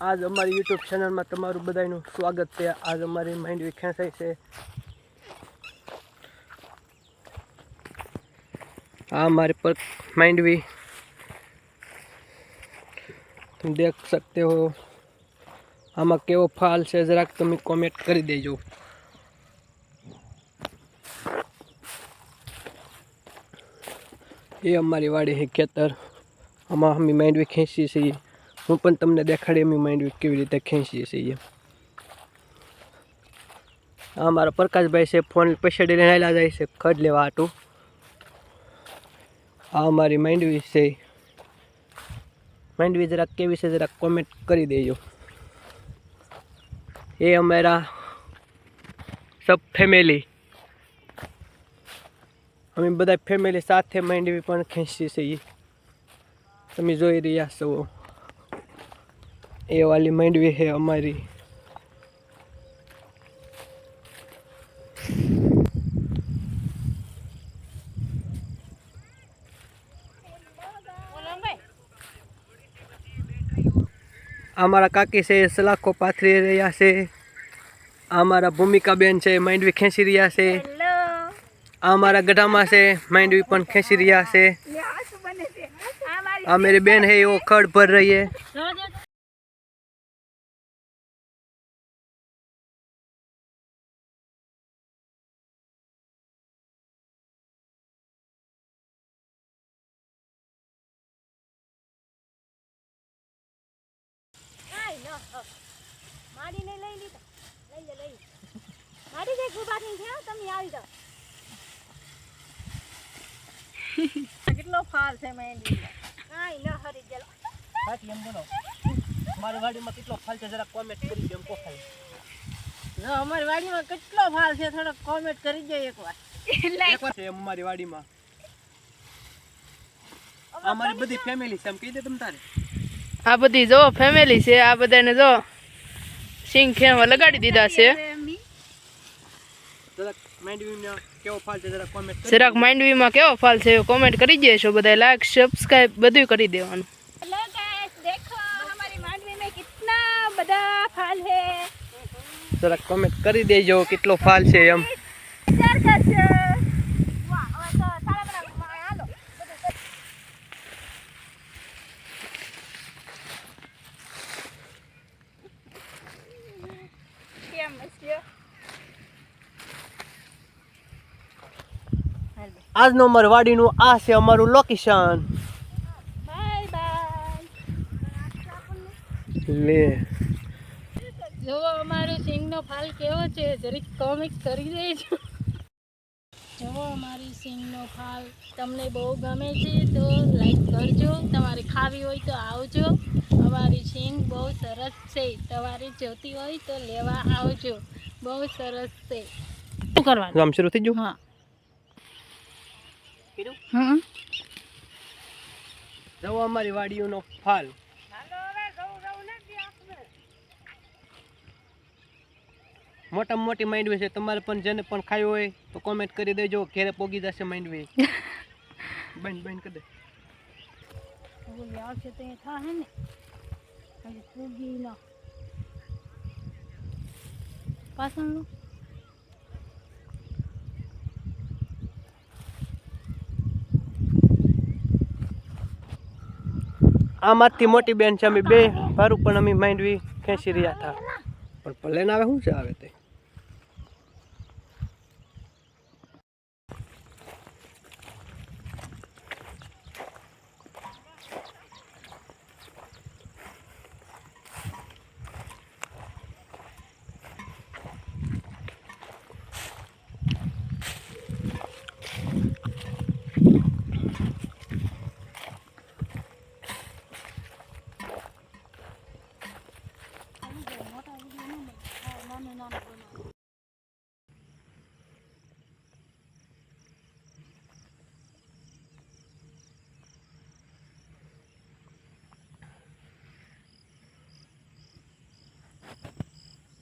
આજ અમારી યુટ્યુબ ચેનલમાં તમારું બધાનું સ્વાગત છે. આજ અમારી માંડવી ખેંચાઈ છે. આ અમારી પર માંડવી. તમે દેખ શકતે હો. આમાં કેવો ફાલ છે જરાક તમે કોમેન્ટ કરી દેજો. એ અમારી વાડી છે ખેતર. આમાં અમે માંડવી ખેંચીએ છીએ. હું પણ તમને દેખાડી એમ માંડ્યું કેવી રીતે ખેંચીએ છીએ આ મારા પ્રકાશભાઈ છે ફોન પછાડી લઈને આવેલા જાય છે ખડ લેવા હાટું. આ અમારી માંડવી છે. માંડવી જરાક કેવી છે, જરાક કોમેન્ટ કરી દેજો. એ અમારા સબ ફેમિલી અમે બધા ફેમિલી સાથે માંડવી પણ ખેંચીએ છીએ તમે જોઈ રહ્યા છો. ये वाली मांडवी है हमारी हमारा काकी से सलाखो पाथरी रहा से हमारा भूमिका बहन से मांडवी खेसी रिया से हमारा गढ़ा से मांडवी खेसी रिया से मेरी बहन है वो खड़ पर रही है માડીને લઈ લીધા લઈ લે લઈ લે. માડી કઈ ઉભા થઈને થયા તમે આવી જાઓ કેટલો ફાલ છે મહેંદી કાંઈ ન હરી ગયેલો સાચી એમ બોલો મારી વાડીમાં કેટલો ફાલ છે જરા કોમેન્ટ કરી દો એમ કોખાય જો અમારી વાડીમાં કેટલો ફાલ છે થોડો કોમેન્ટ કરી દો એકવાર એક વાર છે અમારી વાડીમાં અમારી બધી ફેમિલી છે એમ કહી દે તમ તારે આ બધી જો ફેમિલી છે આ બધાને જો સિંગ ખેવા લગાડી દીધા છે. જરાક માઇન્ડવીમાં કેવો ફાલ છે કોમેન્ટ કરી દેશો બધા લાઈક સબસ્ક્રાઈબ બધું કરી દેવાનું. જરાક કોમેન્ટ કરી દેજો કેટલો ફાલ છે એમ. આજનો અમારું વાડીનું આ છે અમારું લોકેશન બાય બાય લે. જોવો અમારો સિંગનો ફાલ કેવો છે જરીક કોમિક્સ કરી દેજો. જોવો અમારી સિંગનો ફાલ તમને બહુ ગમે છે તો લાઈક કરજો. તમારે ખાવી હોય તો આવજો. અમારી સિંગ બહુ સરસ છે. તમારે જોતી હોય તો લેવા આવજો. બહુ સરસ છે. શું કરવાનું? કામ શરૂ થઈ ગયું? હા. હમ જવો અમારી વાડીઓનો ફાલ મોટામાં મોટી માંડવી છે તમારે પણ જેને પણ ખાવી હોય તો કોમેન્ટ કરી દેજો ઘેરે પોગી જશે માંડવી બંધ બંધ કરી દે ઓલી આવશે તો એ થાય ને હજી પૂગી ન પાછળનું આમાંથી મોટી બેન છે, અમે બે ભારું પણ અમે માંડવી ખેંચી રહ્યા હતા. પણ ભલે ને આવે શું છે આવે તે? Aman koyayım.